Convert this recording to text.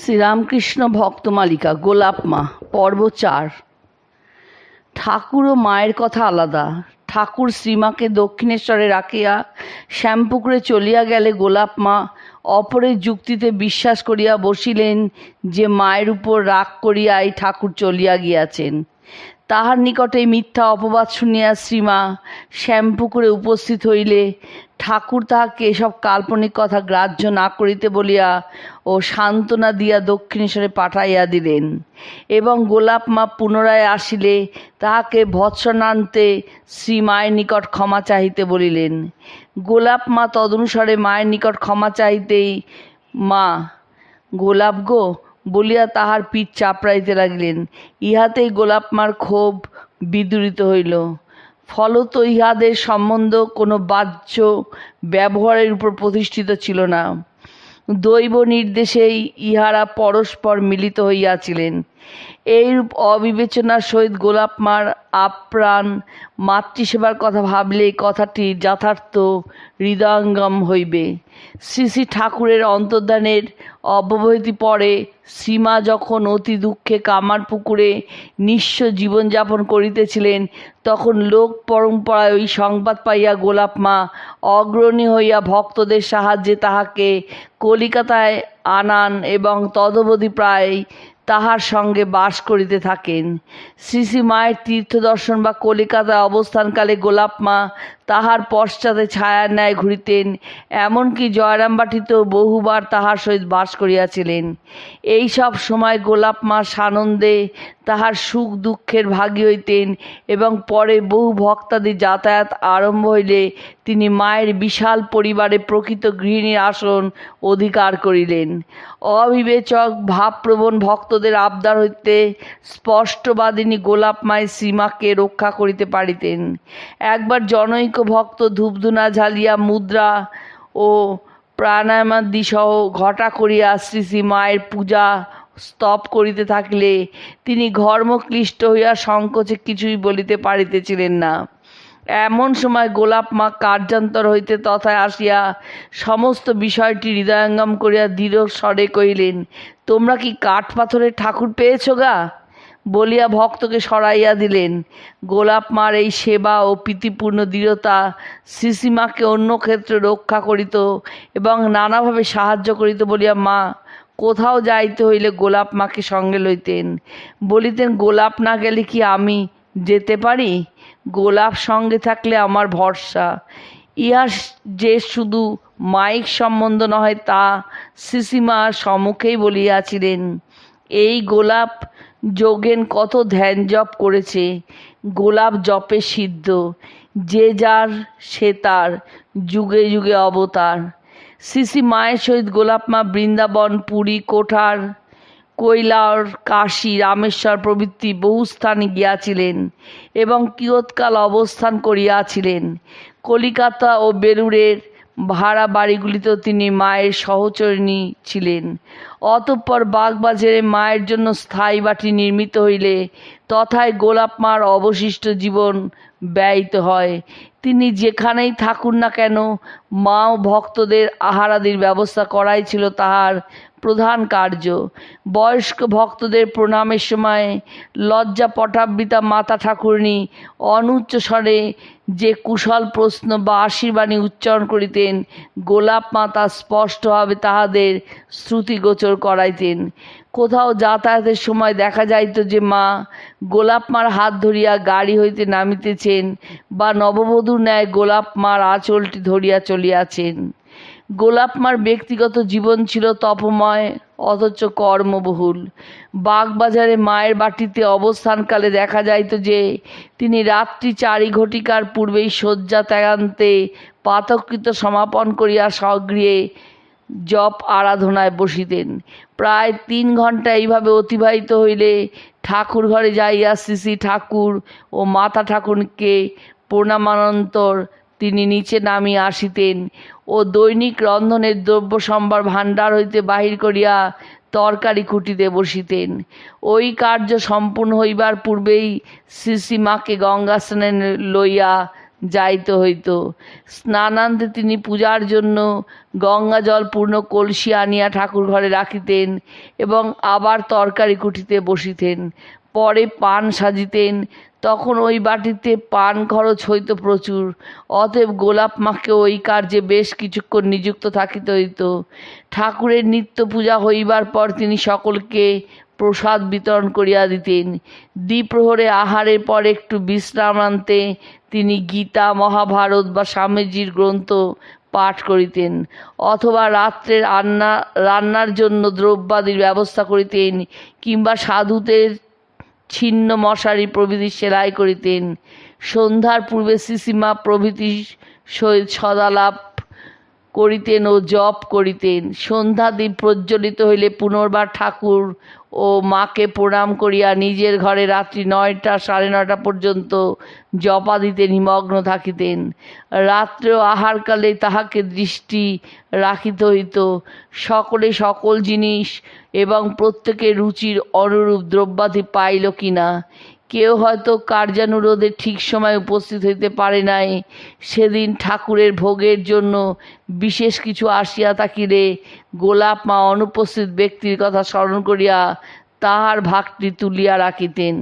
শ্রীরামকৃষ্ণ ভক্তমালিকা, গোলাপ মা, পর্ব চার। ঠাকুর ও মায়ের কথা আলাদা। ঠাকুর শ্রীমাকে দক্ষিণেশ্বরে রাখিয়া শ্যামপুকুরে চলিয়া গেলে গোলাপ মা অপরের যুক্তিতে বিশ্বাস করিয়া বসিলেন যে মায়ের উপর রাগ করিয়াই ঠাকুর চলিয়া গিয়াছেন। তাহার নিকটে মিথ্যা অপবাদ শুনিয়া শ্রীমা শ্যামপুকুরে উপস্থিত হইলে, ঠাকুর তাহাকে এসব কাল্পনিক কথা গ্রাহ্য না করিতে বলিয়া ও সান্ত্বনা দিয়া দক্ষিণেশ্বরে পাঠাইয়া দিলেন। এবং গোলাপ মা পুনরায় আসিলে, তাহাকে ভৎসনান্তে শ্রী মায়ের নিকট ক্ষমা চাহিতে বলিলেন। গোলাপ মা তদনুসারে মায়ের নিকট ক্ষমা চাহিতেই, মা, গোলাপ গো বলিয়া তাহার পিঠ চাপড়াইতে লাগিলেন। ইহাতেই গোলাপমার ক্ষোভ বিদূরিত হইল। ফলত ইহাদের সম্বন্ধ কোনো বাহ্য ব্যবহারের উপর প্রতিষ্ঠিত ছিল না। দৈব নির্দেশেই ইহারা পরস্পর মিলিত হইয়াছিলেন। এইরূপ অবিবেচনার সহিত গোলাপ মার আপ্রাণ মাতৃসেবার কথা ভাবলে কথাটি যথার্থ হৃদয়ঙ্গম হইবে। শ্রী শ্রী ঠাকুরের অন্তর্ধানের অব্যবহিতি পরে সীমা যখন অতি দুঃখে কামার পুকুরে নিঃস্ব জীবনযাপন করিতেছিলেন, তখন লোক পরম্পরায় ওই সংবাদ পাইয়া গোলাপ মা অগ্রণী হইয়া ভক্তদের সাহায্যে তাহাকে কলিকাতায় আনান এবং তদবধি প্রায় তাহার সঙ্গে বাস করিতে থাকেন। শ্রী শ্রী মায়ের তীর্থ দর্শন বা কলিকাতায় অবস্থানকালে গোলাপ মা তাহার পশ্চাতে ছায়ার ন্যায় ঘুরিতেন, এমনকি জয়রামবাটিতেও বহুবার তাহার সহিত বাস করিয়াছিলেন। এই সব সময় গোলাপ মা সানন্দে তাহার সুখ দুঃখের ভাগী হইতেন এবং পরে বহু ভক্তাদি যাতায়াত আরম্ভ হইলে তিনি মায়ের বিশাল পরিবারে প্রকৃত গৃহিণীর আসন অধিকার করিলেন। অবিবেচক, ভাবপ্রবণ ভক্তদের আবদার হইতে স্পষ্টবাদিনী গোলাপ মায়ের সীমাকে রক্ষা করিতে পারিতেন। একবার জনৈক ভক্ত ধূপধুনা ঝালিয়া মুদ্রা ও প্রাণায়ামাদি সহ ঘটা করিয়া শ্রী শ্রী মায়ের পূজা স্তব করিতে থাকিলে তিনি ঘর্মক্লিষ্ট হইয়া সংকোচে কিছুই বলিতে পারিতেছিলেন না। এমন সময় গোলাপ মা কার্যান্তর হইতে তথায় আসিয়া সমস্ত বিষয়টি হৃদয়ঙ্গম করিয়া দৃঢ় স্বরে কহিলেন, তোমরা কি কাঠ পাথরের ঠাকুর পেয়েছ গা? বলিয়া ভক্তকে সরাইয়া দিলেন। গোলাপ মার এই সেবা ও প্রীতিপূর্ণ দৃঢ়তা শ্রীসীমাকে অন্য ক্ষেত্রে রক্ষা করিত এবং নানাভাবে সাহায্য করিত বলিয়া, মা, কোথাও যাইতে হইলে গোলাপ মাকে সঙ্গে লইতেন। বলিতেন, গোলাপ না গেলে কি আমি যেতে পারি? গোলাপ সঙ্গে থাকলে আমার ভরসা। ইহা যে শুধু মাইক সম্বন্ধ নয় তা শ্রীসীমার সম্মুখেই বলিয়াছিলেন। এই গোলাপ যোগেন কত ধ্যান জপ করেছে, গোলাপ জপে সিদ্ধ, যে যার সে তার, যুগে যুগে অবতার। শ্রী মায়ের সহিত গোলাপ মা বৃন্দাবন, পুরী, কোঠার কৈলার কাশী, রামেশ্বর প্রভৃতি বহু স্থানে গিয়াছিলেন এবং কিয়ৎকাল অবস্থান করিয়াছিলেন। কলিকাতা ও বেলুড়ের ভাড়া বাড়িগুলিতেও তিনি মায়ের সহচরিণী ছিলেন। অতঃপর বাগবাজারে মায়ের জন্য স্থায়ী বাটি নির্মিত হইলে তথায় গোলাপ মার অবশিষ্ট জীবন ব্যয়িত হয়। তিনি যেখানেই থাকুন না কেন, মা ও ভক্তদের আহারাদির ব্যবস্থা করাই ছিল তাহার প্রধান কার্য। বয়স্ক ভক্তদের প্রণামের সময় লজ্জা পটাবৃতা মাতা ঠাকুরনী অনুচ্চ স্বরে যে কুশল প্রশ্ন বা আশীর্বাণী উচ্চারণ করিতেন, গোলাপ মাতা স্পষ্টভাবে তাহাদের শ্রুতিগোচর করাইতেন। কোথাও যাতায়াতের সময় দেখা যাইত যে মা গোলাপ মার হাত ধরিয়া গাড়ি হইতে নামিতেছেন বা নববধূর ন্যায় গোলাপ মার আঁচলটি ধরিয়া চলিয়াছেন। গোলাপ মার ব্যক্তিগত জীবন ছিল তপময়, অথচ কর্মবহুল। বাগবাজারে মায়ের বাটিতে অবস্থানকালে দেখা যাইত যে, তিনি রাত্রি চারি ঘটিকার পূর্বেই শয্যা ত্যাগান্তে পাতকৃত সমাপন করিয়া স্বগৃহে জপ আরাধনায় বসিতেন। প্রায় তিন ঘণ্টা এইভাবে অতিবাহিত হইলে ঠাকুর ঘরে যাইয়া শ্রী ঠাকুর ও মাতা ঠাকুরকে প্রণামানন্তর তিনি নিচে নামিয়া আসিতেন। ও দৈনিক রন্ধনের দ্রব্য সম্ভার ভাণ্ডার হইতে বাহির করিয়া তরকারি কুটিতে বসিতেন। ওই কার্য সম্পূর্ণ হইবার পূর্বেই শ্রী শ্রী মাকে গঙ্গা স্নানে লইয়া যাইতে হইত। স্নানান্তে তিনি পূজার জন্য গঙ্গা জল পূর্ণ কলসি আনিয়া ঠাকুর ঘরে রাখিতেন এবং আবার তরকারি কুটিতে বসিতেন। পরে পান সাজিতেন, তখন ওই বাটিতে পান খরচ হইত প্রচুর। অতএব গোলাপ মাকে ওই কার্যে বেশ কিছুক্ষণ নিযুক্ত থাকিতে হইত। ঠাকুরের নিত্য পূজা হইবার পর তিনি সকলকে প্রসাদ বিতরণ করিয়া দিতেন। দ্বিপ্রহরে আহারের পর একটু বিশ্রাম আনতে তিনি গীতা, মহাভারত বা স্বামীজির গ্রন্থ পাঠ করিতেন, অথবা রাত্রের রান্না রান্নার জন্য দ্রব্যাদির ব্যবস্থা করিতেন, কিংবা সাধুদের ছিন্ন মশারি প্রভৃতি সেলাই করিতেন। সন্ধ্যার পূর্বে সিসিমা প্রভৃতি সহিত সদালাপ করিতেন ও জপ করিতেন। সন্ধ্যা দ্বীপ প্রজ্বলিত হইলে পুনর্বার ঠাকুর ও মাকে প্রণাম করিয়া নিজের ঘরে রাত্রি নয়টা সাড়ে নয়টা পর্যন্ত জপা দিতেন, নিমগ্ন থাকিতেন। রাত্রেও আহারকালে তাহাকে দৃষ্টি রাখিতে হইত। সকলে সকল জিনিস এবং প্রত্যেকের রুচির অনুরূপ দ্রব্যাদি পাইল কিনা? কেউ হয়তো কার্যানুরোধে ঠিক সময় উপস্থিত হইতে পারে নাই। সেদিন ঠাকুরের ভোগের জন্য বিশেষ কিছু আসিয়া থাকিলে গোলাপ মা অনুপস্থিত ব্যক্তির কথা স্মরণ করিয়া তাহার ভাগটি তুলিয়া রাখিতেন।